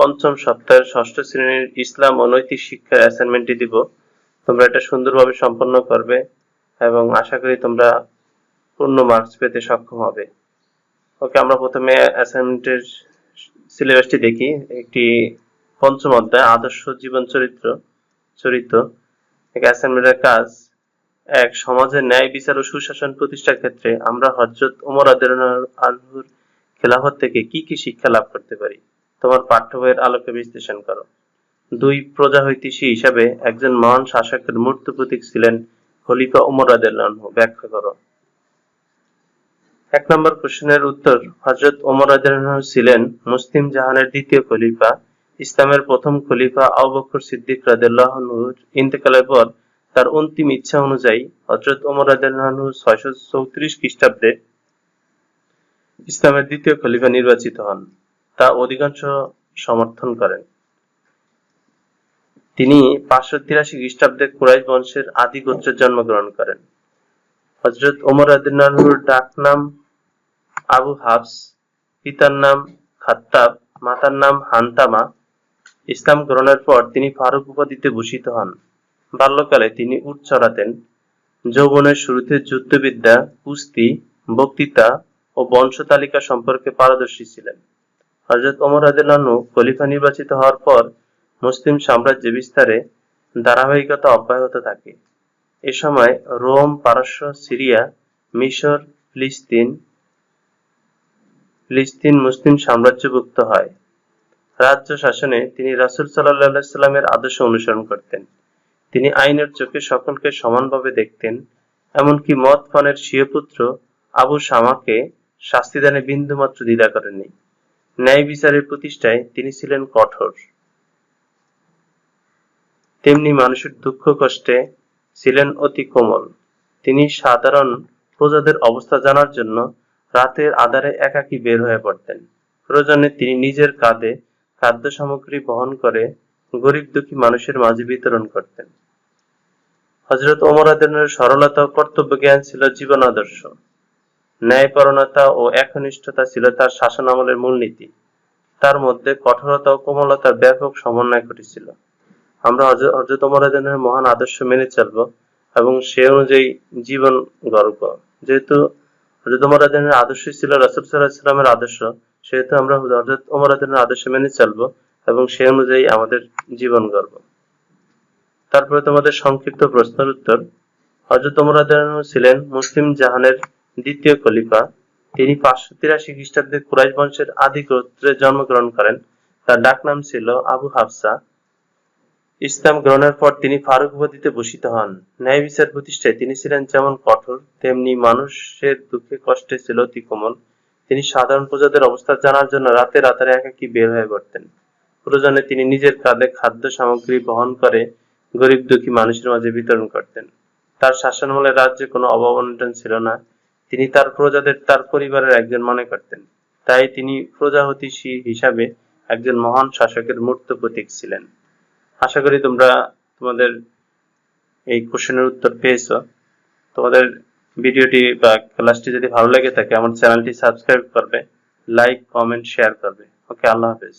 পঞ্চম সপ্তাহের ষষ্ঠ শ্রেণির ইসলাম ও নৈতিক শিক্ষার অ্যাসাইনমেন্টটি দিব। তোমরা এটা সুন্দরভাবে সম্পন্ন করবে এবং আশা করি তোমরা পূর্ণ মার্কস পেতে সক্ষম হবে। ওকে, আমরা প্রথমে অ্যাসাইনমেন্টের সিলেবাসটি দেখি। একটি পঞ্চম অধ্যায়, আদর্শ জীবন চরিত্র চরিত্র। অ্যাসাইনমেন্টের কাজ, এক, সমাজের ন্যায়, বিচার ও সুশাসন প্রতিষ্ঠার ক্ষেত্রে আমরা হজরত ওমর আনহুর খেলাফত থেকে কি কি শিক্ষা লাভ করতে পারি? তোমার পাঠ্য বইয়ের আলোকে বিশ্লেষণ করো। দুই প্রজাহৈতিষী হিসাবে একজন মহান শাসকের মূর্ত প্রতীক ছিলেন খলিফা ওমর আনহু। ব্যাখ্যা করো। এক নম্বর কোশ্চেনের উত্তর হজরত ওমর ছিলেন মুসলিম জাহানের দ্বিতীয় খলিফা। ইসলামের প্রথম খলিফা আবু বকর সিদ্দিক রাদিয়াল্লাহুর ইন্তেকালের পর তার অন্তিম ইচ্ছা অনুযায়ী হজরত ওমর আদাহ ছয়শো চৌত্রিশ খ্রিস্টাব্দে ইসলামের দ্বিতীয় খলিফা নির্বাচিত হন। তা অধিকাংশ সমর্থন করেন। তিনি পাঁচশো তিরাশি খ্রিস্টাব্দে কুরাইশ বংশের আদি গোত্রে জন্মগ্রহণ করেন। হজরত ওমর আদিনাহুর ডাক নাম আবু হাফস, পিতার নাম খাত্তাব, মাতার নাম হান্তামা। ইসলাম গ্রহণের পর তিনি ফারুক উপাধিতে ভূষিত হন। বাল্যকালে তিনি উট চড়াতেন। যৌবনের শুরুতে যুদ্ধবিদ্যা, কুস্তি, বক্তৃতা ও বংশ তালিকা সম্পর্কে পারদর্শী ছিলেন। হজরত ওমর আদিনানু খলিফা নির্বাচিত হওয়ার পর মুসলিম সাম্রাজ্য বিস্তারে ধারাবাহিকতা অব্যাহত থাকে। এ সময় রোম, পারস্য, সিরিয়া, মিশর, ফিলিস্তিন ফিলিস্তিন মুসলিম সাম্রাজ্যভুক্ত হয়। রাজ্য শাসনে তিনি রাসুল সাল্লাহ সাল্লামের আদর্শ অনুসরণ করতেন। তিনি আইনের চোখে সকলকে সমানভাবে দেখতেন, এমনকি মদ পানের স্বীয় পুত্র আবু শামাকে শাস্তিদানে বিন্দুমাত্র দ্বিধা করেননি। ন্যায় বিচারের প্রতিষ্ঠায় তিনি ছিলেন কঠোর। তেমনি মানুষের দুঃখ কষ্টে ছিলেন অতি কোমল। তিনি সাধারণ প্রজাদের অবস্থা জানার জন্য রাতের আধারে একাকী বের হয়ে পড়তেন। প্রয়োজনে তিনি নিজের কাঁধে খাদ্য সামগ্রী বহন করে গরিব দুঃখী মানুষের মাঝে বিতরণ করতেন। হজরত ওমর আদিনের সরলতা কর্তব্য জ্ঞান ছিল জীবন আদর্শ ন্যায়পরণতা ও একনিষ্ঠতা ছিল তার শাসন আমলের মূলনীতি। তার মধ্যে কঠোরতা ও কোমলতার ব্যাপক সমন্বয় ঘটেছিল। আমরা ওমর মহান আদর্শ মেনে চলব এবং সে অনুযায়ী জীবন গর্ব যেহেতু আদিনের আদর্শ ছিল রাসুল সাল্লাহামের আদর্শ, সেহেতু আমরা হজরত ওমর আদর্শ মেনে চলব এবং সে অনুযায়ী আমাদের জীবন গর্ব তারপরে তোমাদের সংক্ষিপ্ত প্রশ্নের উত্তর। হজরত ওমর ছিলেন মুসলিম জাহানের দ্বিতীয় খলিফা তিনি পাঁচশো তিরাশি খ্রিস্টাব্দে কুরাইশ বংশের আদি গোত্রে জন্মগ্রহণ করেন। তার ডাক নাম ছিল আবু হাফসা। ইসলাম গ্রহণের পর তিনি ফারুক উপাধিতে ভূষিত হন। ন্যায় বিচার প্রতিষ্ঠায় তিনি ছিলেন যেমন কঠোর, তেমনি মানুষের দুঃখে কষ্টে ছিল অতি কোমল তিনি সাধারণ প্রজাদের অবস্থা জানার জন্য রাতে রাতারে একাকি বের হয়ে পড়তেন। প্রয়োজনে তিনি নিজের কাঁধে খাদ্য সামগ্রী বহন করে গরিব দুঃখী মানুষের মাঝে বিতরণ করতেন। তার শাসনমলে রাজ্যে কোনো অভাব অনটন ছিল না। তিনি তার প্রজাদের, তার পরিবারের একজন মনে করতেন। তাই তিনি প্রজাহতিষী হিসাবে একজন মহান শাসকের মূর্ত প্রতীক ছিলেন। আশা করি তোমরা তোমাদের এই কোশ্চেনের উত্তর পেয়েছ। তোমাদের ভিডিওটি বা ক্লাসটি যদি ভালো লাগে থাকে, আমার চ্যানেলটি সাবস্ক্রাইব করবে, লাইক, কমেন্ট, শেয়ার করবে। ওকে, আল্লাহ হাফেজ।